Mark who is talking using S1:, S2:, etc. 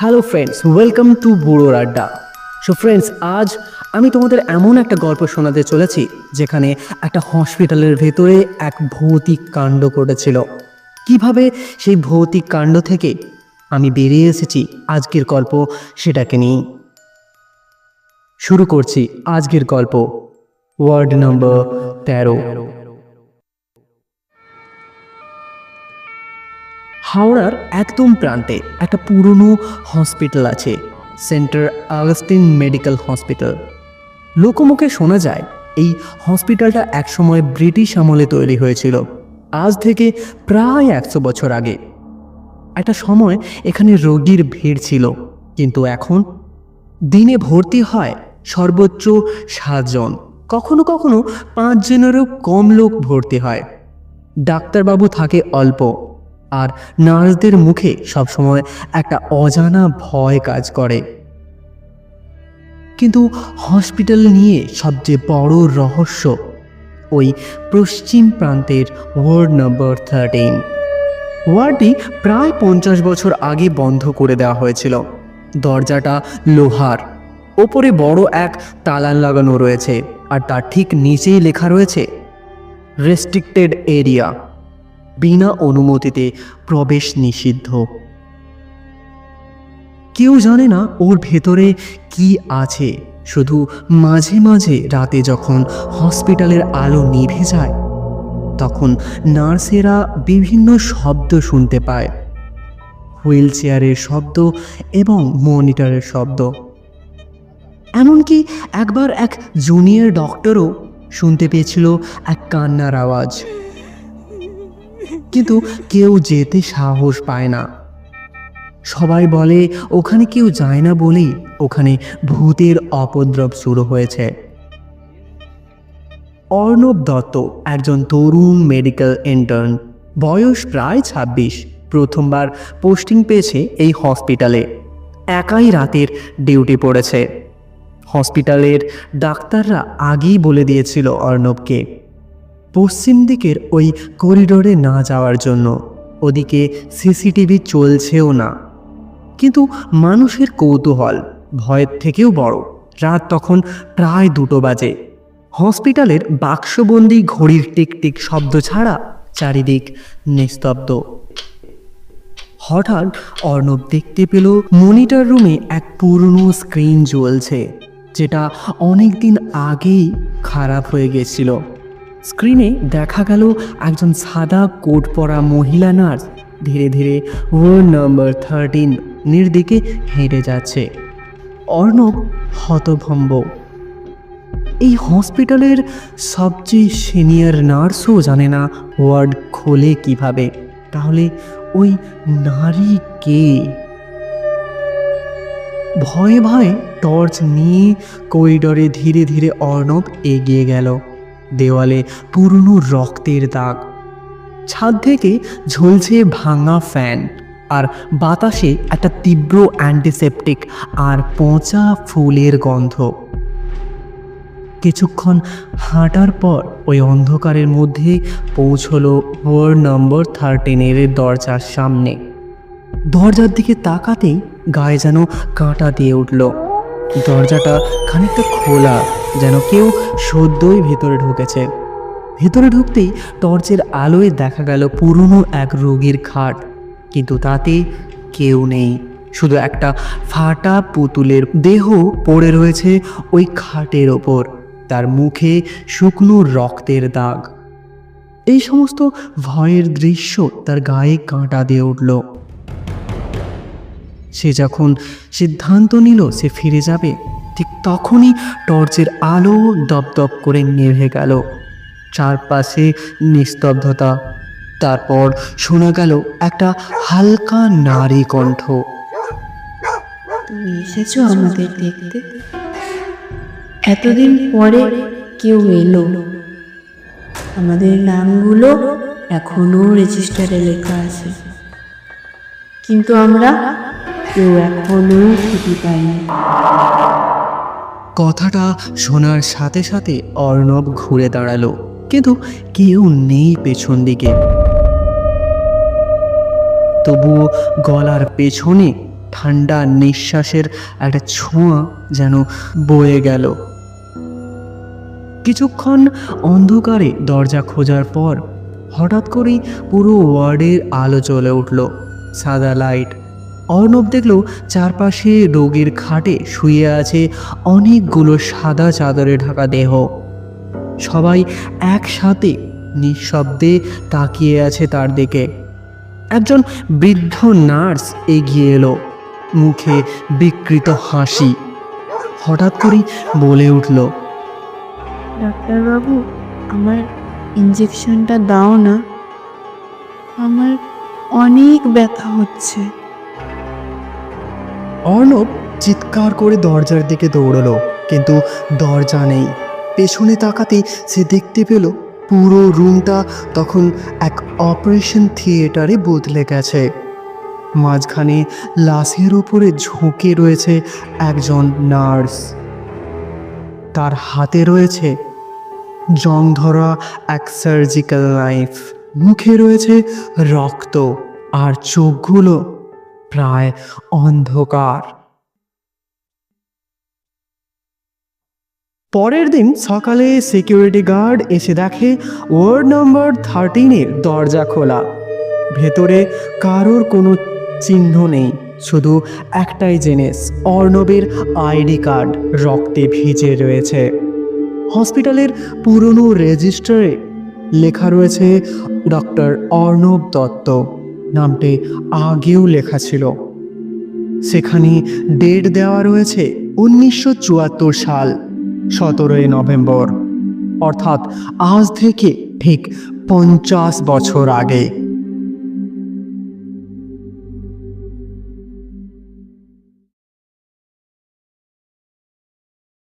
S1: Hello friends welcome to বুড়োর আড্ডা so friends আজ আমি তোমাদের এমন একটা গল্প শোনাতে চলেছি, যেখানে একটা হসপিটালের ভেতরে এক ভৌতিক কাণ্ড ঘটেছিল। কীভাবে সেই ভৌতিক কাণ্ড থেকে আমি বেরিয়ে এসেছি আজকের গল্প সেটাকে নিয়ে শুরু করছি আজকের গল্প। ওয়ার্ড নম্বর তেরো। হাওড়ার একদম প্রান্তে একটা পুরনো হসপিটাল আছে, সেন্টার আগস্টিন মেডিকেল হসপিটাল লোকমুখে শোনা যায়, এই হসপিটালটা একসময় ব্রিটিশ আমলে তৈরি হয়েছিল, আজ থেকে প্রায় একশো বছর আগে। একটা সময় এখানে রোগীর ভিড় ছিল, কিন্তু এখন দিনে ভর্তি হয় সর্বোচ্চ সাতজন, কখনো কখনো পাঁচজনেরও কম লোক ভর্তি হয়। ডাক্তারবাবু থাকে অল্প আর নার্সদের মুখে সবসময় একটা অজানা ভয় কাজ করে। কিন্তু হসপিটাল নিয়ে সবচেয়ে বড় রহস্য ওই পশ্চিম প্রান্তের ওয়ার্ড নম্বর থার্টিন। ওয়ার্ডটি প্রায় পঞ্চাশ বছর আগে বন্ধ করে দেওয়া হয়েছিল। দরজাটা লোহার। ওপরে বড় এক তালান লাগানো রয়েছে আর তার ঠিক নিচেই লেখা রয়েছে রেস্ট্রিক্টেড এরিয়া বিনা অনুমতিতে প্রবেশ নিষিদ্ধ। কেউ জানে না ওর ভেতরে কি আছে। শুধু মাঝে মাঝে রাতে যখন হসপিটালের আলো নিভে যায়, তখন নার্সেরা বিভিন্ন শব্দ শুনতে পায়। হুইল চেয়ারের শব্দ এবং মনিটরের শব্দ। এমনকি একবার এক জুনিয়র ডক্টরও শুনতে পেয়েছিল এক কান্নার আওয়াজ। কিন্তু কেউ যেতে সাহস পায় না। সবাই বলে, ওখানে কেউ যায় না বলেই ওখানে ভূতের অপদ্রব শুরু হয়েছে। অর্ণব দত্ত, একজন তরুণ মেডিকেল ইন্টার্ন বয়স প্রায় ছাব্বিশ, প্রথমবার পোস্টিং পেয়েছে এই হসপিটালে একাই রাতের ডিউটি পড়েছে। হসপিটালের ডাক্তাররা আগেই বলে দিয়েছিল অর্ণবকে। পশ্চিম দিকের ওই করিডোরে না যাওয়ার জন্য। ওদিকে সিসিটিভি চলছেও না। কিন্তু মানুষের কৌতূহল ভয়ের থেকেও বড়। রাত তখন প্রায় দুটো বাজে। হসপিটালের বাক্সবন্দি ঘড়ির টিকটিক শব্দ ছাড়া চারিদিক নিস্তব্ধ। হঠাৎ অর্ণব দেখতে পেল মনিটর রুমে এক পুরনো স্ক্রিন জ্বলছে, যেটা অনেক দিন আগেই খারাপ হয়ে গেছিল। স্ক্রিনে দেখা গেল একজন সাদা কোট পরা মহিলা নার্স। ধীরে ধীরে ওয়ার্ড নম্বর থার্টিন নির দিকে হেঁটে যাচ্ছে। অর্ণব হতভম্ব। এই হসপিটালের সবচেয়ে সিনিয়র নার্সও জানে না ওয়ার্ড খোলে কীভাবে। তাহলে ওই নারী কে? ভয়ে ভয়ে টর্চ নিয়ে করিডরে ধীরে ধীরে অর্ণব এগিয়ে গেল। দেওয়ালে পুরনো রক্তের দাগ। ছাদ থেকে ঝুলছে ভাঙা ফ্যান আর বাতাসে একটা তীব্র অ্যান্টিসেপটিক আর পচা ফুলের গন্ধ। কিছুক্ষণ হাঁটার পর ওই অন্ধকারের মধ্যে পৌঁছলো ওয়ার্ড নম্বর থার্টিনের দরজার সামনে। দরজার দিকে তাকাতেই গায়ে যেন কাঁটা দিয়ে উঠল। দরজাটা খানিকটা খোলা। যেন কেউ সদ্যই ভেতরে ঢুকেছে। ভেতরে ঢুকতেই টর্চের আলোয় দেখা গেল পুরনো এক রোগীর খাট। কিন্তু তাতে কেউ নেই। শুধু একটা ফাটা পুতুলের দেহ পড়ে রয়েছে ওই খাটের ওপর, তার মুখে শুকনো রক্তের দাগ। এই সমস্ত ভয়ের দৃশ্য তার গায়ে কাঁটা দিয়ে উঠল। সে যখন সিদ্ধান্ত নিল সে ফিরে যাবে ঠিক তখনই টর্চের আলো দপদপ করে নেভে গেল। চারপাশে নিস্তব্ধতা। তারপর শোনা গেল একটা হালকা নারী কণ্ঠ।
S2: তুমি এসেছ আমাদের দেখতে। এতদিন পরে কেউ এলো। আমাদের নামগুলো এখনও রেজিস্টারে লেখা আছে। কিন্তু আমরা কেউ এখনও ছুটি পাইনি।
S1: কথাটা শোনার সাথে সাথে অর্ণব ঘুরে দাঁড়াল, কিন্তু কেউ নেই পেছন দিকে। তবুও গলার পেছনে ঠান্ডা নিঃশ্বাসের একটা ছোঁয়া যেন বয়ে গেল। কিছুক্ষণ অন্ধকারে দরজা খোঁজার পর হঠাৎ করেই পুরো ওয়ার্ডের আলো জ্বলে উঠল, সাদা লাইট। অর্ণব দেখল চারপাশে রোগীর খাটে শুয়ে আছে অনেকগুলো সাদা চাদরে ঢাকা দেহ। সবাই একসাথে নিঃশব্দে তাকিয়ে আছে তার দিকে। একজন বৃদ্ধ নার্স এগিয়ে এলো। মুখে বিকৃত হাসি। হঠাৎ করেই বলে উঠল,
S2: ডাক্তারবাবু, আমার ইঞ্জেকশনটা দাও না। আমার অনেক ব্যথা হচ্ছে।
S1: অর্ণব চিৎকার করে দরজার দিকে দৌড়লো, কিন্তু দরজা নেই। পেছনে তাকাতেই সে দেখতে পেল, পুরো রুমটা তখন এক অপারেশন থিয়েটারে বদলে গেছে। মাঝখানে লাশের উপরে ঝুঁকে রয়েছে একজন নার্স। তার হাতে রয়েছে জং ধরা এক সার্জিক্যাল নাইফ। মুখে রয়েছে রক্ত আর চোখগুলো প্রায় অন্ধকার। পরের দিন সকালে সিকিউরিটি গার্ড এসে দেখে ওয়ার্ড নম্বর থার্টিনের দরজা খোলা। ভেতরে কারোর কোনো চিহ্ন নেই, শুধু একটাই জিনিস, অর্ণবের আইডি কার্ড রক্তে ভিজে রয়েছে। হসপিটালের পুরনো রেজিস্টারে লেখা রয়েছে, ডক্টর অর্ণব দত্ত। নামটি আগেও লেখা ছিল। সেখানে ডেট দেওয়া রয়েছে উনিশশো চুয়াত্তর সাল, সতেরোই নভেম্বর। অর্থাৎ আজ থেকে ঠিক পঞ্চাশ বছর আগে।